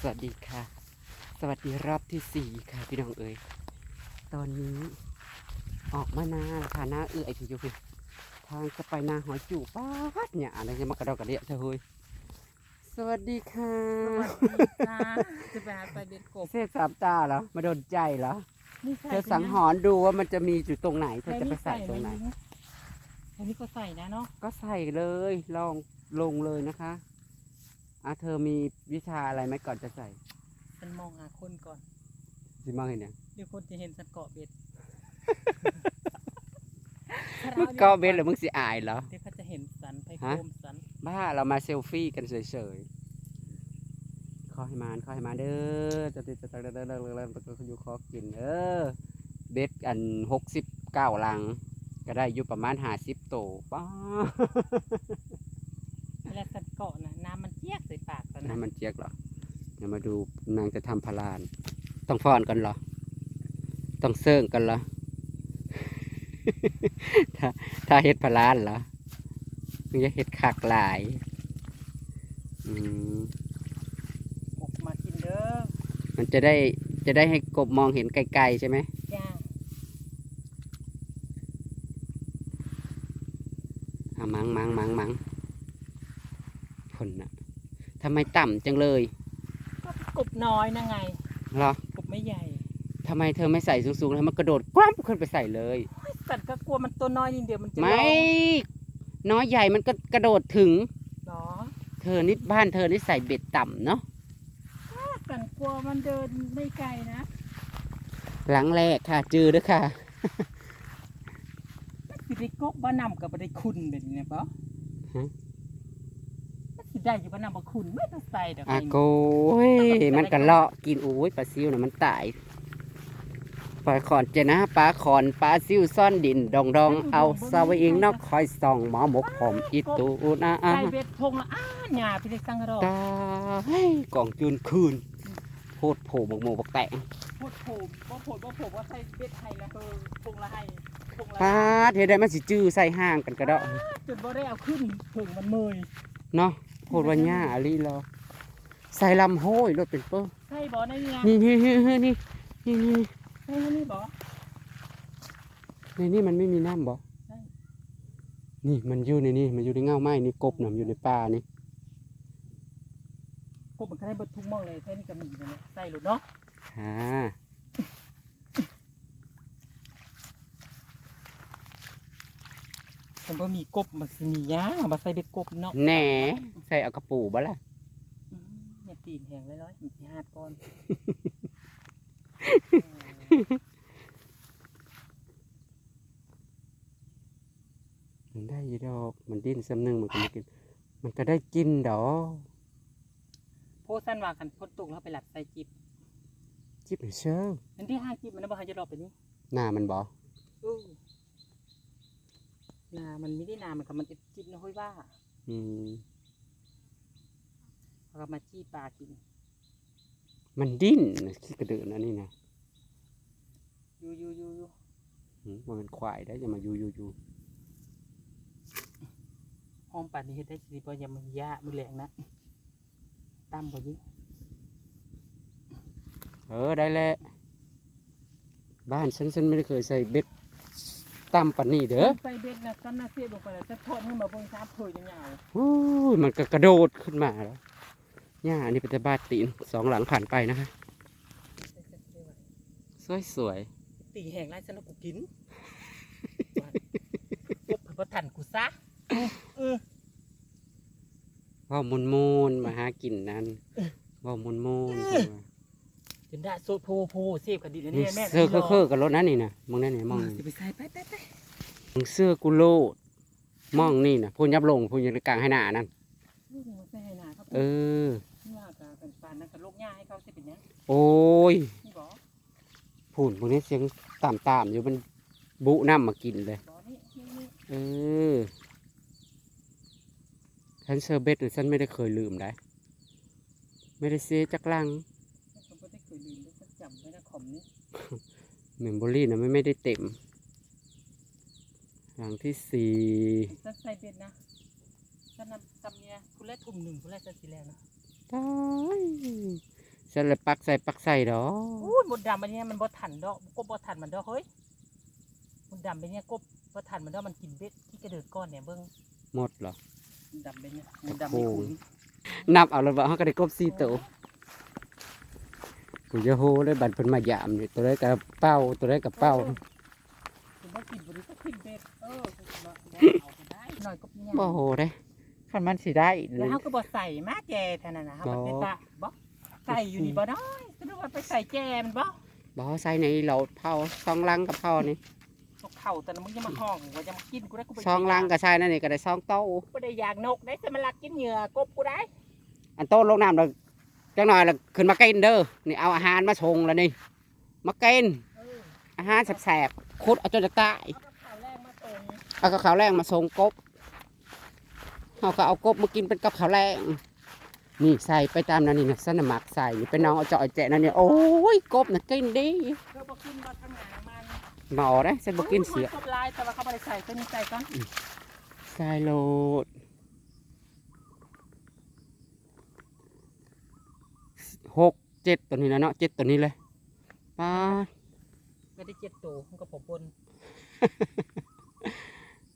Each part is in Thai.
สวัสดีค่ะ สวัสดีรอบที่สี่ค่ะ พี่น้องเอ๋ยตอนนี้ออกมานาแล้วค่ะหน้าเอื้อยที่อยู่พี่ทางจะไปนาหอยจู่ป้าดเนี่ยอะไรจะมากระดอกกระเดียเธอเฮ้ยสวัสดีค่ะสวัสดีจ้าจะไปหาไปเด็ดกบเสษสามตาเหรอมาโดนใจเหรอนี่ใส่เธอสังหรณ์ดูว่ามันจะมีอยู่ตรงไหนเธอจะไปใส่ตรงไหนอันนี้ก็ใส่นะเนาะก็ใส่เลยลองลงเลยนะคะ อะเธอมีวิชาอะไรไหมก่อนจะใส่ฉันมองหาคนก่อนสิมองเห็นยังเดี๋ยวคนจะเห็นฉันเกาะเบ็ดมึงกอเบนหรือมึงสิอายเหรอเดี๋ยวเขาจะเห็นสันไปโคฮะมสันบ้าเรามาเซลฟี่กันเฉยๆขอให้มานขอให้มาเด้อจะติดจะตักเด้อเด้อเด้อเด้อเด้อตะก็อยู่ขอกินเออเบ็ดอันหกสิบเก้าลัง ก็ได้อยู่ประมาณห้าสิบโตป้า นนะน้ำมันเจี๊ยกเหรอเดี๋ยวมาดูนางจะทำพลาน ต้องฟ้อนกันเหรอ ต้องเซิ่งกันเหรอ ถ้าถ้าเฮ็ดพลานเหรอมึงจะเฮ็ดคักหลาย อืมกบมากินเด้อมันจะได้จะได้ให้กบมองเห็นไกลๆใช่ไหม จ้าอะมังมังมังมังคนน่ะ ทำไมต่ำจังเลยก็กบน้อยนะไงเหรอกบไม่ใหญ่ทำไมเธอไม่ใส่สูงๆแล้วมันกระโดดกว้ำขึ้นไปใส่เลยสัตว์ก็กลัวมันตัวน้อยนิดเดียวมันจะไม่ ร้องน้อยใหญ่มันก็กระโดดถึงเหรอเธอนี่บ้านเธอนี่ใส่เบ็ดต่ำเนาะกันกลัวมันเดินไม่ไกลนะหลังแรกค่ะจือด้วยค่ะ สิได้กบบ่นำกับบ่ได้คุณแบบนี้นะปะฮะมันสิ ได้อยู่บ่นำบ่คุณไม่ต้องใส่ดอกอาเองโกยมันก็เลาะกินโอ้ยปลาซิวน่ะมันตายปลาขอนเจนะปลาขอนปลาซิวซ่อนดินดองดองเอาซาไว้เองนอกคอยส่องหมอหมกผมอีตูนะใส่เบ็ดพงละอ้าหญ้าพี่ได้สังกะดอกตายกล่องจูนคืนโพดโผบกโมบกแตงโพดโผบ่โผดบ่โผดว่าใส่เบ็ดให้ละเฮอพงละให้พงละปาดเฮ็ดได้มันสิจื้อใส่ห้างกันก็ได้จนบ่ได้เอาขึ้นถึงมันเมยเนาะ โพดว่าหญ้าอะลีรอใส่ลำโห้ยรถเป็นเปิ้ลใส่บ่ในนี่นะนี่นี่นี่นี่นี่นี่ใส่ในนี่บ่ในนี่มันไม่มีน้ำบ่ใช่นี่มันอยู่ในนี่มันอยู่ในเงาไม้นี่กบน่ะมันอยู่ในป่านี่กบมันก็ได้เบิดทุกหม้องเลยใส่นี่ก็มีนั่นแหละใส่โลดเนาะอ่า มันบ่มีกบมันสิมีหญ้ามาใส่เบ็ดกบเนาะแหน่ใส่เอากระปูบ่ล่ะอืมอย่าตีนแห้งเลยร้อยๆมันสิหาดก่อนมันได้อยู่ดอกมันดิ้นซ้ำหนึงมันก็ไม่กิน มันก็ได้กินดอกโพสันว่ากันพ้นตกแล้วไปหลับใส่จิบจิบให้เชิงนั่นที่ห้าจิบมันนะบ่หาจะรอบไปนี้หน้ามันบ่ อู้ นามันไม่ได้นามันกับมันจิบนะห้อยว่าอืมเขาก็มาจี้ปลากิน มันดิ้นน่ะขี้กระเดือนอันนี้นะอยู่อยู่อยู่อยู่อืมมันเป็นควายได้จะมาอยู่อยู่อยู่ห้องป่านนี้เฮ็ดได้สิบ่ยังมันยะมือแรงนะตั้มบ่ยิงเออได้แล้วบ้านฉันฉันไม่ได้เคยใส่เบ็ด ตำปันนี่เด้อใส่เบ็ดนะกันนะเสียลงไปแล้วจะทอดให้มาเบิ่งซ้ำเผยยาวโอ้ยมันก็กระโดดขึ้นมาแล้วย่าอันนี้เป็นแต่บ้านตีนสองหลังผ่านไปนะคะ สวยสวยๆตีแห้งไรฉันเอากูกินกบเพิ่นบ่ทันกูซะเออๆว่าวมุนมูนๆมาหากินนั้นว่าวมุนมูน ๆจังว่าจนได้โซดโพโพเสพกันดีนะนี่เนี่ยแม่เสื้อเคอะๆกับรถนั้นนี่นะมองนั่นนี่มองสินี่ไปใส่ไปไปไปมึงเสื้อกูโลดมองนี่นะพูนยับลงพูนยับกลางให้หน้านั่นนี่มาใส่ให้หนาครับเออ ว่ากาเป็นปานนั้นก็ลูกหญ้าให้เขาสิเป็นหยังโอ้ยนี่บ่พูนพวกนี้เสียงต่ำๆอยู่มันบุน้ำมากินเลย บ่นี่นี่นี่เออฉันเซอร์เบสฉันไม่ได้เคยลืมได้ ไม่ได้เสียจักลัง ฉันก็บ่ได้เคยลืมเลยฉัน จำไว้นะคอมนี้เมมโมรี่นะไม่ไม่ได้เต็ม หลังที่สี่ฉันใส่เบ็ดนะฉันนำจำเนี่ยผู้แรกทุ่มหนึ่งผู้แรกจะสิแล้วนะตายฉันเลยปักใส่ปักใส่ดอกอู้ยมดดำอันเนี้ยมันบ่ทันดอกกบบ่ทันมันดอกเฮ้ยมดดำไปเนี่ยกบบ่ทันมันดอกมันกินเบ็ดที่กระเดิดก้อนเนี่ยเบิ่งหมดเหรอมดดำไปเนี่ยมดดำไม่ขุนนับเอาแล้วว่าเขาก็ได้กบสี่ตัว กูจะโหเลยบัตรเพิ่นมายามนี่ตัวได้กับเป้าตัวได้กับเป้าถึงว่ากินบ่ได้ก็กินเบ็ดเออบ่เอาไปได้หน่อยก็เนี่ยบ่โหเลยคันมันสิได้แล้วเขาก็บ่ใส่มาแจเท่านั้นนะเขาบ่เป็นตาบ่ใส่อยู่นี่บ่ได้ก็นึกว่าไปใส่แจมันบ่บ่ใส่ในเหลาเผาซองลังกับเผานี่ตกเข่าแต่ละมึงจะมาห้องว่าจะมากินกูได้กูไปซองลังก็ใส่นั่นนี่ก็ได้ซองโต้กูได้อยากนกได้จะมาลักกินเหยื่อกบกูได้อันโต้ลงน้ำแล้ว จังหน่อยแล้วขึ้นมากินเด้อนี่เอาอาหารมาชงแล้วนี่มากินเอออาหารแสบๆคุดเอาจนจะตายเอากับข้าวแรกมาตรงเอากับข้าวแรงมาส่งกบเขาก็เอากบมากินเป็นกับข้าวแรงนี่ใส่ไปตามนั้นนี่นะสนมักใส่นี่เป็นน้องเอาเจาะเอาแจะนั่นนี่โอ้ยกบน่ะกินดีเธอบอกกินมาทางหางมันหมอได้ฉันบอกกินเสือครบลายแต่ว่าเขาไม่ได้ใส่ตัวนี้ใส่ก่อนใส่โลด หกเจ็ดตัวนี้นะเนาะเจ็ดตัวนี้เลยป้าดก็ได้เจ็ดตัวมันก็ผมปน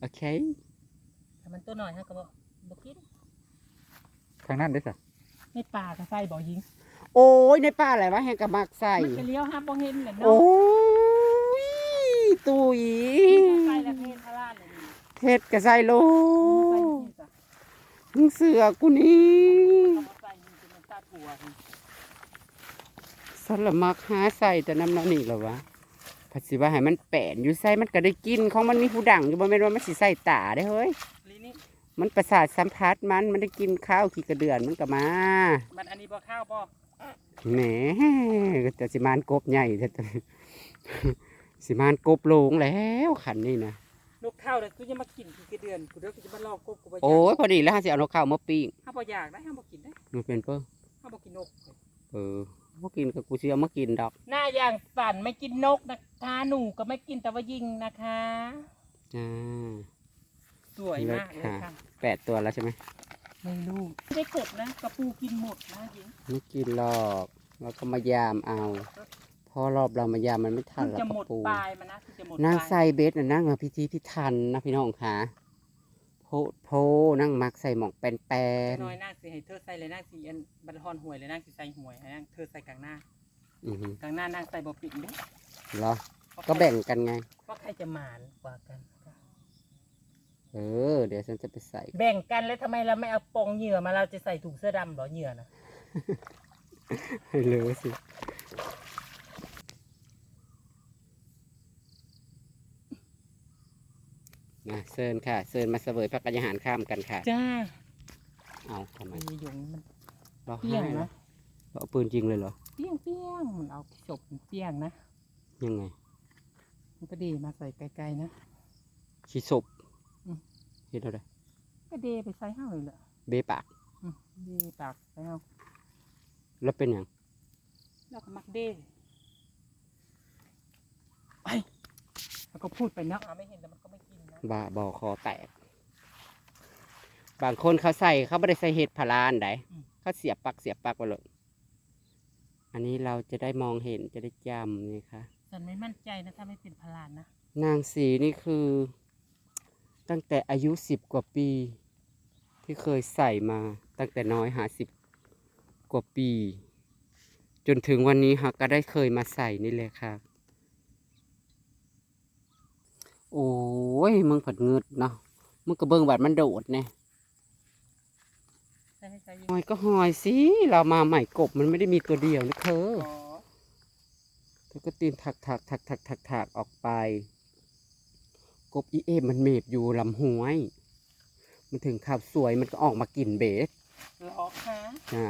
โอเคแต่มันตัวหน่อยฮะก็บอกบอกกินทางนั้นได้สักในป่าก็ใส่บ่อยิง โอ้ยในป้าอะไรวะแหงกระมักใส่มันจะเลี้ยวห้ามบ่เห็นเลยโอ้เนาะยตุยใส่แล้วเทศทาราชเลยนี่เทศกระใส่โลใส่นี่จ้ะมึงเสือกูนี่ เอามาใส่นี่จะมันตาถั่วนี่ สลัมักหาใส่แต่น้ำน้ำนี่เหรอวะผัดสิว่าให้มันแปนอยู่ใส่มันก็ได้กินของมันมีผู้ดังอยู่บ่แม่นว่ามันสิใส่ตาได้เฮ้ยลีนี่มันประสาทสัมผัสมันมันได้กินข้าวขี้กระเดือนมันก็มา มันอันนี้บ่ข้าวบ่แหมแต่สิมานกบใหญ่แต่สิมานกบโลงแล้วขันนี่นะนกข้าวเลยกูจะมากินกี่กระเดือนกูเดี๋ยวกูจะมาลอกกบกูไปโอ้ยพอดีแล้วฮะสิเอานกข้าวมาปิ้งห้าบ่อยากได้ห้าบ่กินได้มันเป็นเปิ้ลห้าบ่กินนกเออ พวกกินกับกูสิเอามากินดอกหน้าอย่างสั่นไม่กินนกนะคะหนูก็ไม่กินแต่ว่ายิงนะคะ อ่าสวยมากเลยค่ะแปดตัวแล้วใช่ไหมไม่รู้ไม่ได้กบนะกระปูกินหมดนะยิงไม่กินหรอกเราก็มายามเอาพอรอบเรามายามมันไม่ทันเพิ่งแล้วจะกหมระดปูปลายมันนะเพิ่งจะหมดนั่งปลายใส่เบสน่ะนั่งมาพิธีพิธันนะพี่น้องค่ะ โพโพนั่งมักใส่หมอกแปนแปนน้อยนางสิให้เธอใส่เลยนางสิอันบัตรฮอนหวยเลยนางสิใส่หวยให้นางเธอใส่กลางหน้าอือหือกลางหน้านางใส่บ่ปิ่งเด้เหรอ ก็แบ่งกันไง ว่าใครจะหมานกว่ากัน เออ เดี๋ยวฉันจะไปใส่ แบ่งกันแล้วทำไมเราไม่เอาปองเหยื่อมาเราจะใส่ถุงเสื้อดำเหรอเหยื่อนะ ให้เลยสิ มาเซิร์นค่ะเซิร์นมาเสวยพักกันอาหารข้ามกันค่ะ จ้าเอาทำไมมันมีหยงมันเราเปรี้ยงให้เหรอนะเราเอาปืนจริงเลยเหรอ เปี้ยงเปี้ยงมันเอาศพมันเปี้ยงนะยังไงมันก็ดีมาใส่ไกลๆนะขี้ศพอืม เห็นอะไรก็เดไปใส่ห้าเลยแหละเบปาก อืมดีปากใส่ห้าแล้วเป็นอย่างแล้วก็มักเดไปแล้วก็พูดไปนะอะไม่เห็นแต่มันก็ไม่กินนะ บาบอคอแตก บางคนเขาใส่เขาไม่ได้ใส่เห็ดพาลานไดเขาเสียบปลักเสียบปลักไปเลยอันนี้เราจะได้มองเห็นจะได้จำนี่ค่ะฉันไม่มั่นใจนะถ้าไม่เป็นพลานนะนางสีนี่คือ ตั้งแต่อายุสิบกว่าปี ที่เคยใส่มาตั้งแต่น้อยหาสิบกว่าปี จนถึงวันนี้ฮะก็ได้เคยมาใส่นี่เลยค่ะ โอ้ยมึงผัดเงืดเนาะมึงก็เบิ่งบัดมันโดดเนี่ยใช่ไหมใช่ยิงหอยก็หอยสิเรามาใหม่กบมันไม่ได้มีตัวเดียวนะเธออ๋อเธอก็ตีนถักถักถักถักถักถักออกไป กบอีเอมมันเมบอยู่ลำห้วย มันถึงข่าวสวยมันก็ออกมากินเบสหรอคะอ่า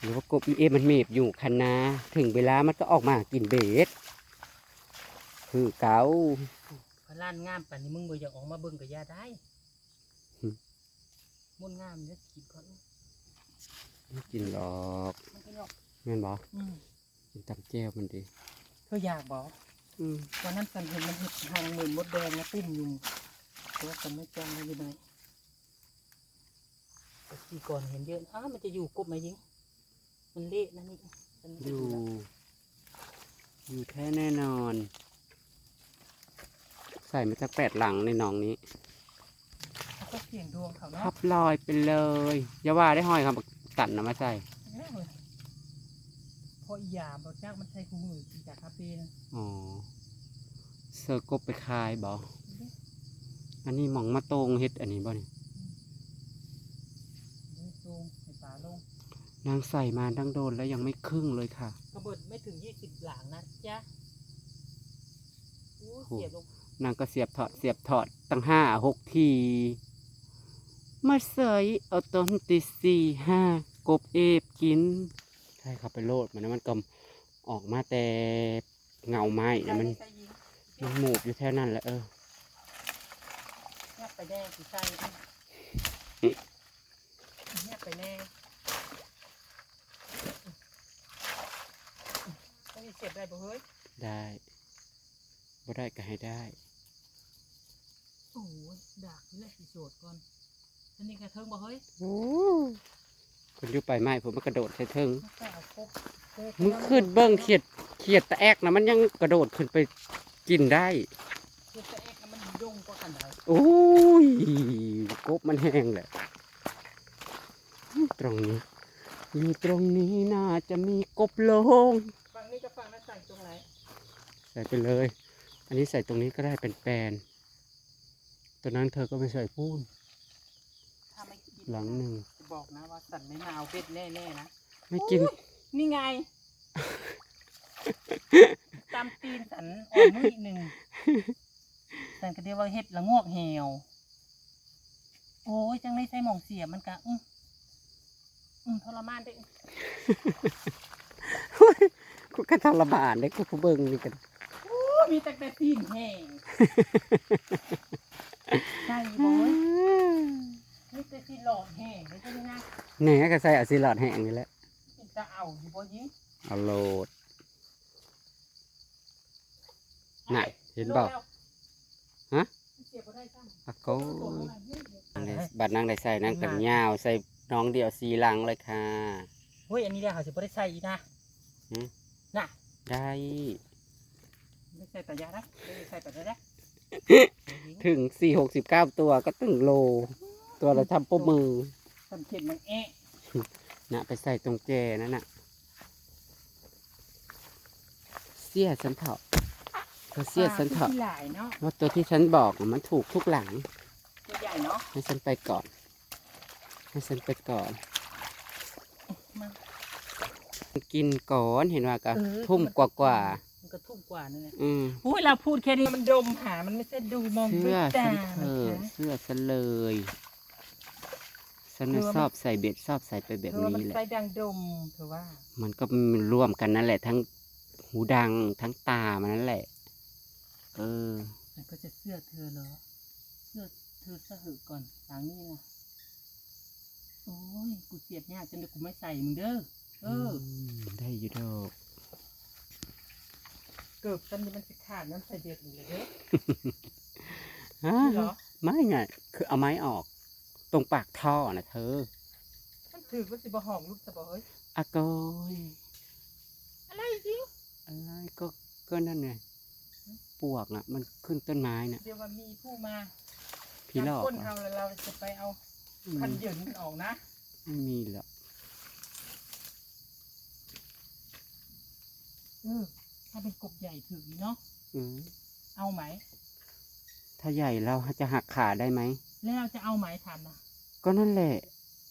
หรือว่ากบอีเอมมันเมบอยู่คันนาถึงเวลามันก็ออกมากินเบสคือเกา พลานงามป่านนี้มึงบ่อยากออกมาเบิ่งกับยาได้หึมุ่นงามเนี่ยกินก่อนไม่กินหรอกมันก็ยอกแม่นบอกอืมกินตำแก้วมันดีเธออยากบอกอืมวันนั้นสันเห็นมันเห็ดทางเหมือนมดแดงนะตุ้มอยู่ตัวสันไม่จำมันอยู่ไหนแต่ทีก่อนเห็นเยอะอ้าวมันจะอยู่กบไหมยิง มันเละนะนี่ฉันอยู่ อยู่แท้แน่นอน ใส่มาจากแปดหลังในหนองนี้เขาก็เสี่ยงดวงเขาเนาะพับลอยไปเลยอย่าว่าได้ห้อยครับตันนะมาใส่เพราะอีหยาบอกจ้างมันใช้คู่มือกี่จากคาเฟ่นะอ๋อเสือกบไปคายบ่อันนี้หมองมาโตงเฮ็ดอันนี้บ่นี่นี่ตรงให้ปลาลงนางใส่มาทั้งโดนแล้วยังไม่ครึ่งเลยค่ะ กระเบิดไม่ถึงยี่สิบหลังนะจ๊ะอู้โอ้เสียบลง นางก็เสียบถอดเสียบถอดตั้งห้าหกทีมาเสยเอาต้นติสี่ห้ากบเอฟกินใช่ครับไปโลดมันนะมันก็ออกมาแต่เงาไม้แล้วมันใส่ยิงมันหมูบอยู่แท่นั้นแหละเออแยกไปแน่สิใส่แยกไปแน่ต้องมีเสียบได้บ่เฮ้ยได้บ่ได้ก็ให้ได้ โอ้ยดากนี่แหละสิโสดก่อนอันนี้กระเทิงบ่เฮ้ยโอ้คนอยู่ไปไม้ผมมันกระโดดใส่เทิงมันแค่เอาครบเฮ้ยมึงขึ้นเบิ้งเขียดเขียดตะแอกนะมันยังกระโดดขึ้นไปกินได้คือจะเอ็กซ์มันยงกว่ากันได้โอ้ยกบมันแห้งแหละตรงนี้ อยู่ตรงนี้น่าจะมีกบโลง ฝั่งนี้กับฝั่งนั้นใส่ตรงไหน ใส่ไปเลย อันนี้ใส่ตรงนี้ก็ได้เป็นแปลน ตัวนั้นเธอก็ไปใส่พูนถ้าไม่กินหลังหนึ่งจะบอกนะว่าสันไม่มาเอาเป็ดแน่ๆนะไม่กินนี่ไง ตามตีนสันอ่อนมืออีกหนึ่งสันก็เดียวว่าเห็ดละงวกเหี่ยว โอ้ยจังได้ใส่หมองเสียมันกะอื้ออืมทรมานเด้กูก็ทรมานได้กูผู้เบิ่งนี่กัน โอ้ยมีแต่แต่ตีนแห้ง ใช่บอยมีแต่ตีนหลอดแห้งได้ใช่ไหมนะแหน่ก็ใส่เอาซิลอดแห้งนี่แหละเป็นจะเอาอยู่บ่ยิงเอาโหลดน่ะเห็นบ่ฮะเสียบ่ได้ซ้ำอะโก้บัดนางได้ใส่นางกันยาวใส่น้องเดียวสีหลังเลยค่ะเฮ้ยอันนี้เดี๋ยวเขาจะบ่ได้ใส่อีกนะหืม น่ะได้ไม่ใส่ตะยาได้ไม่ได้ใส่ตะยาได้ ถึงสี่หกสิบเก้าตัวก็ตึงโล ตัวละทำโป้มือสันเข็ดมันแอะนะไปใส่ตรงแจนั่นน่ะ เสียสันเถาะเธอเสียสันเถาะปลาที่หลายเนาะว่าตัวที่ฉันบอกน่ะมันถูกทุกหลังตัวใหญ่เนาะให้ฉันไปก่อน ให้ฉันไปก่อนมันกินก่อนเห็นว่าก็เออทุ่มกว่ากว่า มันก็ทุ่มกว่านั่นแหละๆอืมอุ้ยเราพูดแค่นี้มันดมหา มันไม่ใช่ดูมองเสื้ด้วยอตาฉันเถมันอะคะเสื้อฉันเลยฉันน่ะเธอว่ามันชอบใส่เบ็ดชอบใส่ไปแบบเธอว่ามันี้แหละ ใส่ดังดมเธอว่า มันก็มันร่วมกันนั่นแหละ ทั้งหูดังทั้งตามันนั่นแหละ เออ มันก็จะเสื้อเธอเหรอ เสื้อเธอสะหือก่อนหลังนี้นะโอ้ย กูเสียบยากจนเดี๋ยวกูไม่ใส่มึงเด้อ เออมได้อยู่ดอก เกิบตันนี้มันจะขาดน้ำใส่เด็ดอยู่เลยเด้อฮะเหรอไม่ไง คือเอาไม้ออก ตรงปากท่อนะเธอ มันถือว่าสิบหอมลูกสะบเฮ้ยอากอยอะไรจริงอะไรก็ก็นั่นไงปวกอะ มันขึ้นต้นไม้น่ะ เดี๋ยวว่ามีผู้มาพี่หลอกคนอะเฮาแล้วเราจะไปเอาอืพันมเหยินมันออกนะไม่มีหรอกเออ ถ้าเป็นกบใหญ่ถือเนาะอืมเอาไหม ถ้าใหญ่เราจะหักขาได้ไหม แล้วเราจะเอาไหมทำนะก็นั่นแหละ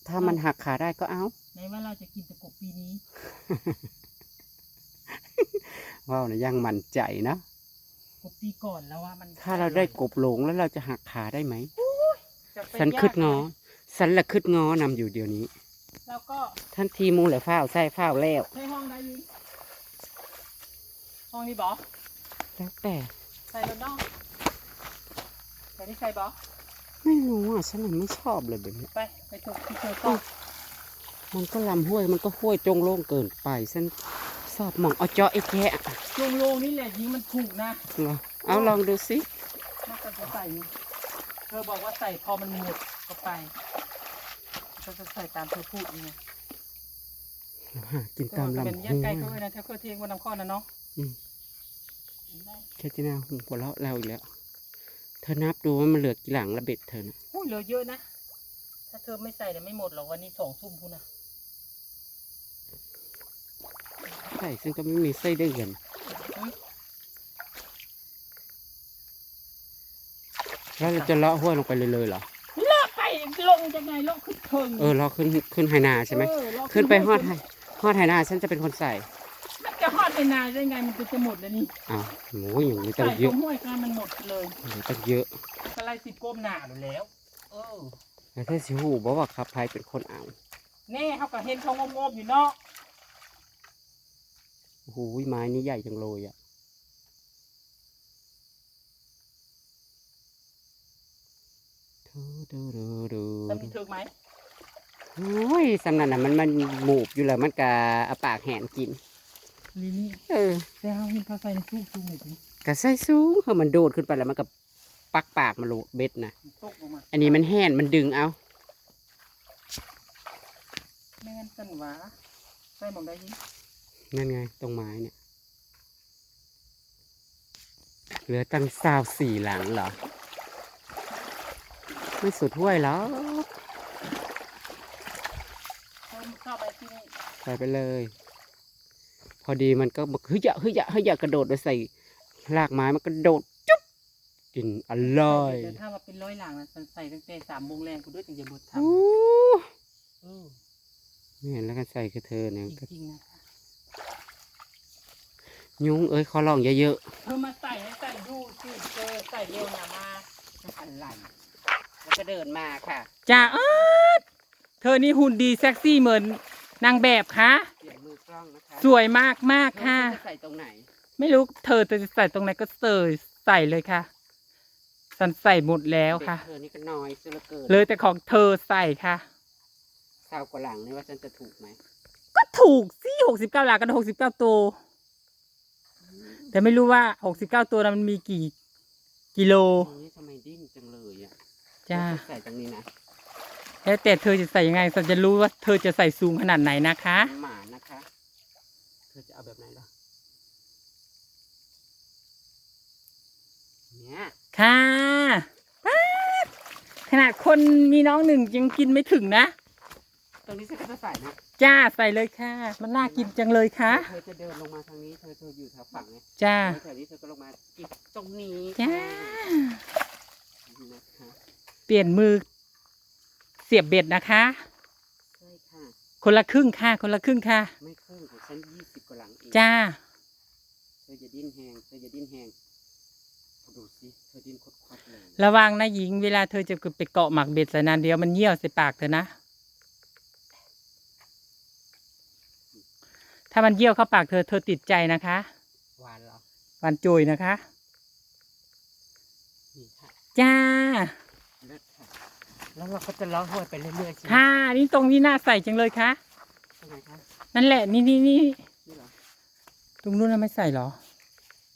ถ้ามันหักขาได้ก็เอาในว่าเราจะกินแต่กบปีนี้ ว้าวนะยังมั่นใจนะ กบปีก่อนแล้วว่ามันถ้าเราได้กบหลงแล้วเราจะหักขาได้ไหม จะไปฉันคืดงอยากไหมฉันละคืดงอนำอยู่เดี๋ยวนี้ แล้วก็ท่านทีมูแหละฟ้าวใส่ฟ้าวแล้ว ใช้ห้องได้ยิน ห้องนี้บอแล้วแต่ใส่แล้วเนอกใส่ที่ใส่บอไม่รู้อะฉันเลยไม่ชอบเลยแบบนี้ไปไปถูกที่เธอก็มันก็ลำห้วยมันก็ห้วยจงโล่งเกินไปฉันชอบหมองเอาเจาะไอ้แกะโยงโยงนี่แหละยิงมันถูกนะเหรอเอาลองดูสิน่าจะใส่นี่เธอบอกว่าใส่พอมันหมดก็ไปก็จะใส่ตามเธอพูดนี่ไงหากินตามก็ลำเป็นยัห้ดวไก่ยเขาเลยนะถ้าเคยเทงวันน้ำข้อนะเนาะ อืมแค่ที่หน้าหูหัวเราะเราอีกแล้ว เธอนับดูว่ามันเหลือกี่หลังละเบ็ดเธอนะอุ้ยเหลือเยอะนะ ถ้าเธอไม่ใส่เนี่ยไม่หมดหรอกวันนี้สองซุ่มพูนะใช่ซึ่งก็ไม่มีไส้เดือนอืมแล้วเราจะเลาะห้วยลงไปเลยเลยเหรอลากไปลงจากไหนลงขึ้นเทิงเออเลาะขึ้นขึ้นไหนาใช่ไหมเออลากขึ้นไปฮอดไหฮอดไหนาฉันจะเป็นคนใส่มันจะฮอด ไปนานได้ไงมันจะจะหมดแล้วนี่อ้าวโอ้ยอย่างนี้ตั้ใส่งเยตรอะงห้วยกันมันหมดเลยโอ้โหตั้งเยอะก็ไล่สิก้มหน้าอยู่แล้ว เออแล้วถ้าสิหูบอกว่าขับไพเป็นคนเอาแน่เขาก็เห็นเขางมๆอยู่เนาะโอ้โหไม้นี้ใหญ่จังเลยอะเธอเด้อเด้อเด้อแล้วมีเทิงไหมโอ้ยสำนันน่ะมันมันหมูบอยู่แล้วมันกะเอาปากแหนกิน ลีนี่เออแต่เขาเห็นเขาใส่ในตู้ตู้หน่อยดิกะใส่สูงคือมันโดดขึ้นไปแล้วมันก็ปักปากมันโลเบ็ดนะมันตกลงมาอันนี้มันแห้นมันดึงเอาแม่นสันหวาใส่หมองได้ยินนั่นไง ตรงไม้เนี่ย เหลือตั้งสาวสี่หลังเหรอ ไม่สุดห้วยแล้วเพิ่มเข้าไปที่นี่ใส่ไปเลย พอดีมันก็บอกเฮ้ยอย่าเฮ้ยอย่าเฮ้ยอย่ากระโดดไปใส่รากไม้มันกระโดดจุ๊บกินอร่อยแต่ถ้ามาเป็นร้อยหลังนะฉันใส่ตั้งแต่สามโมงแรงกูด้วยถึงจะหมดทโอ้ำเออไม่เห็นแล้วก็ใส่คือเธอเนี่ยก็จริงๆนะคะยุ้งเอ้ยขอลองเยอะเธอมาใส่ให้ใส่ดูสิเธอใส่เร็วนะมาๆอะไรแล้วก็เดินมาค่ะจ้าเอิดเธอนี่หุ่นดีเซ็กซี่เหมือนนางแบบคะเปลี่ยนมือ กล้องนะคะสวยมากมากๆค่ะเธอจะใส่ตรงไหน ไม่รู้เธอจะใส่ตรงไหนก็เสยใส่เลยค่ะฉันใส่หมดแล้วค่ะเด็กเธอนี่ก็น้อยซะเหลือเกินเลยแต่ของเธอใส่ค่ะ สาวกว่าหลังนี่ว่าฉันจะถูกไหมก็ถูกสิหกสิบเก้าหลักกันหกสิบเก้าตัว แต่ไม่รู้ว่าหกสิบเก้าตัวนั้นมันมีกี่ กิโล ตรงนี้ทำไมดิ้นจังเลยอะจ้าแล้วจะใส่ตรงนี้นะแล้วแต่เธอจะใส่ยังไงฉันจะรู้ว่าเธอจะใส่สูงขนาดไหนนะคะ หมานะคะ เธอจะเอาแบบไหนล่ะ เนี่ยค่ะป๊าดขนาดคนมีน้องหนึ่งยังกินไม่ถึงนะ ตรงนี้ฉันก็จะใส่นะจ้าใส่เลยค่ะ มันน่ากินจังเลยค่ะ เธอจะเดินลงมาทางนี้เธอเธออยู่แถวฝั่งไงจ้าแถวนี้เธอก็ลงมาอีกตรงนี้จ้า นะคะเปลี่ยนมือเสียบเบ็ดนะคะ ใช่ค่ะ คนละครึ่งค่ะ คนละครึ่งค่ะ ไม่ครึ่งของฉันยี่สิบกว่าหลังเองจ้า เธอจะดิ้นแหงเธอจะดิ้นแหง ดูสิเธอดิ้นคดๆเลยระวังนะหญิงเวลาเธอจะไปเกาะหมักเบ็ดใส่นานเดียวมันเยี่ยวใส่ปากเธอนะ ถ้ามันเยี่ยวเข้าปากเธอเธอติดใจนะคะหวานเหรอหวันจุยนะคะ นี่ค่ะจ้าเลิศค่ะ แล้วเราก็จะล้อห้วยไปเรื่อยๆใช่ไหมค่ะนี่ตรงนี้น่าใส่จังเลยค่ะใช่ไหมคะนั่นแหละนี่นี่นี่นี่เหรอตรงนู้นน่ะไม่ใส่เหรอ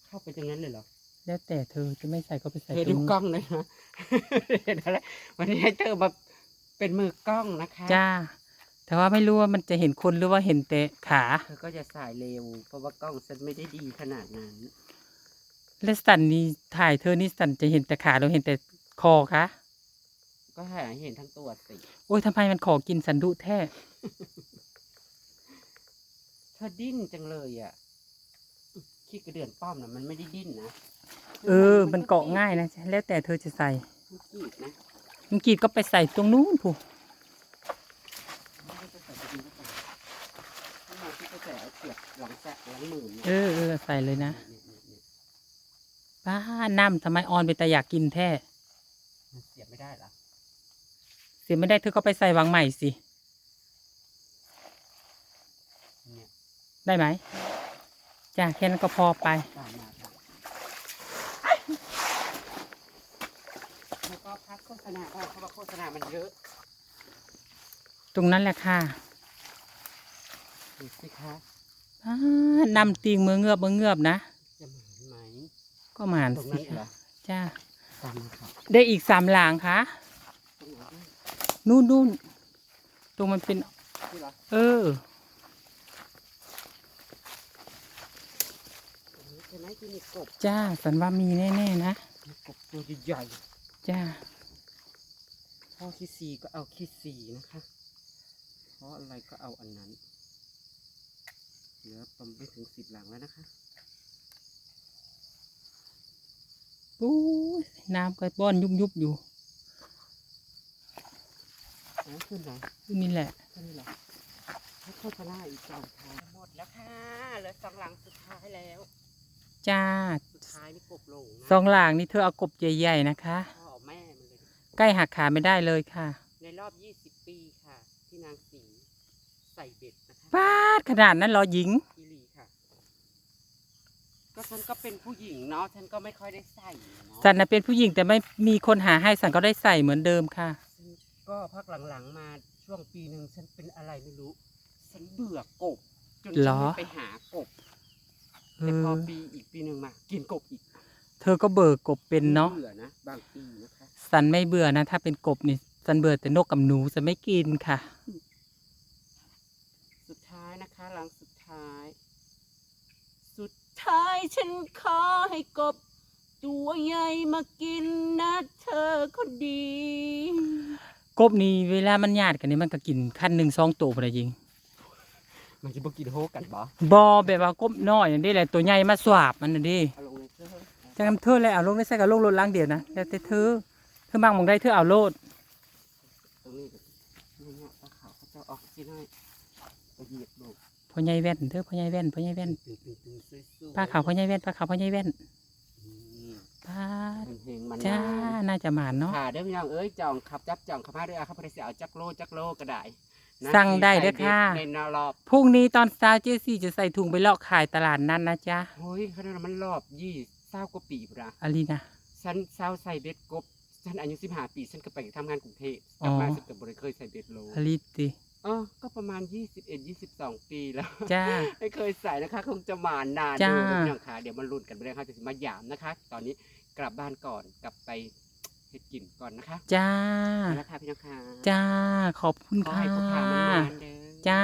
เข้าไปตรงนั้นเลยเหรอ แล้วแต่เธอจะไม่ใส่ก็ไปใส่เธอตรดูงกล้องเลยนะเห็นอะไรวันนี้ให้เธอมาเป็นมือกล้องนะคะจ้า แต่ว่าไม่รู้ว่ามันจะเห็นคนหรือว่าเห็นแต่ขา เธอก็จะสายเร็ว เพราะว่ากล้องฉันไม่ได้ดีขนาดนั้น และสันนี่ถ่ายเธอนี่สันจะเห็นแต่ขาหรือเห็นแต่คอคะ ก็หาเห็นทั้งตัวสิโอ้ยทำไมมันขอกินสันดุแท้ เธอดิ้นจังเลยอะ ขี้กระเดือนป้อมนะมันไม่ได้ดิ้นนะเออ มันเกาะง่ายนะ แล้วแต่เธอจะใส่มันกรีดนะมันกรีดก็ไปใส่ตรงนู้นผู้ไม่ได้จะใส่ตรงนี้ก็ใส่ถ้ามาที่จะใส่เอาเสียบหลังแสะหลังมือเนี่ยเออเออใส่เลยนะเนี่ยเนี่ยเนี่ยป้าน้ำทำไมออนไปแต่อยากกินแท้มันเสียบไม่ได้เหรอเสียไม่ได้เธอก็ไปใส่วางใหม่สิเนี่ยได้ไหม จ้าแค่นั้นก็พอไปตามมาครับแล้วก็พักโฆษณาออกเพราะว่าโฆษณามันเยอะตรงนั้นแหละค่ะดูสิคะป้านำตีงมือเงือบมือเงือบนะ จะหมานไหม ก็หมานตรงสินั้นเหรอ จ้าตามมาครับได้อีกสามหลางค่ะ ตรงไหนด้วยนู่นนู่นตรงมันเป็น นี่เหรอเออ กบจ้าสันว่ามีแน่ๆนะมีกบตัวใหญ่จ้าๆพ่อที่สี่ก็เอาที่สี่นะคะ เพราะอะไรก็เอาอันนั้น เหลือประมาณไม่ถึงสิบหลังแล้วนะคะอู้ยน้ำก็บ้อนยุบยุบๆอยู่อ๋อขึ้นไหนนี่แหละขึ้นนี่เหรอให้โฆษณาอีกสองทางหมดแล้วค่ะ เหลือสองหลังสุดท้ายแล้ว จ้าสุดท้ายนี่กบลงนะสองหลางนี่เธอเอากบใหญ่ๆนะคะ พ่อแม่มันเลย ใกล้หักขาไม่ได้เลยค่ะในรอบ 20 ปีค่ะ ที่นางสีใส่เบ็ดนะคะป้าดขนาดนั้นเหรอหญิง อีหลีค่ะ ก็ฉันก็เป็นผู้หญิงเนาะฉันก็ไม่ค่อยได้ใส่เนาะสันนะเป็นผู้หญิงแต่ไม่มีคนหาให้สันก็ได้ใส่เหมือนเดิมค่ะ ฉันก็พักหลังๆมาช่วงปีหนึ่งฉันเป็นอะไรไม่รู้ ฉันเบื่อกบ จนเหรฉันอไม่ไปหากบเอ แต่พออปีอีกปีหนึ่งมากินกบอีกเธอก็เบิกกบเป็นเนาะเบื่อนะบางปีนะคะสันไม่เบื่อนะ ถ้าเป็นกบนี่สันเบื่อแต่นกกับหนูจะไม่กินค่ะ สุดท้ายนะคะหลังสุดท้าย สุดท้ายฉันขอให้กบ ตัวใหญ่มากินนะเธอคนดี กบนี่เวลามันญาติกันนี่มันก็กินขั้นหนึ่งสองตัวพอได้ยิง มันจะบ่กินโฮกันบ่บอแบบว่ากบน้อยอย่างนี้แหละตัวใหญ่มาสวาบมันน่ะดิเอาลงเลยเถอะจังนำเธอเลยเอาลงได้ใส่กับลงรถล้างเดียวนะแล้วแต่เธอเธอมางมองได้เธอเอาโลดตรงนี้ก็เนี่ยเนี่ยปลาขาวเขาจะออกสิหน่อยไปเหยียบลูกพ่อใหญ่แว่นเธอพ่อใหญ่แว่นพ่อใหญ่แว่นตึงตึงตึงสวยๆปลาขาวพ่อใหญ่แว่นปลาขาวพ่อใหญ่แว่นนี่ปลาเฮงๆมันจ้าๆน่าจะหมานเนาะ ค่ะเด้อพี่น้องเอ้ยจองขับจับจองขับมาด้วยอาครับพระเสียเอาจักโลจักโลก็ได้ นะสั่งได้เด้อค่ะ ในนรอบพรุ่งนี้ตอนเช้าเจสี่จะใส่ถุงไปเลาะขายตลาดนั้นนะจ๊ะเฮ้ยขนาดมันรอบยี่เศร้ากว่าปีพุ่นนะอาลีนะ ฉันเศร้าใส่เบ็ดกบฉันอายุสิบห้าปีฉันก็ไปทำงานกรุงเทพกอ๋ลัอบมาฉันก็บริเคยใส่เบ็ดโลอาลีติเออก็ประมาณยี่สิบเอ็ดยี่สิบสองปีแล้ว จ้า ไม่เคยใส่นะคะ คงจะหมานนานจ้า ดูนะพี่น้องค่ะเดี๋ยวมันลุ้นกันไปเลยค่ะจะมาหยามนะคะ ตอนนี้กลับบ้านก่อนกลับไป เฮ็ดกินก่อนนะคะจ้าไปแล้วค่ะพี่น้องค่ะจ้าขอบคุณขอค่ะให้ผู้ค้ามันนานเด้อจ้า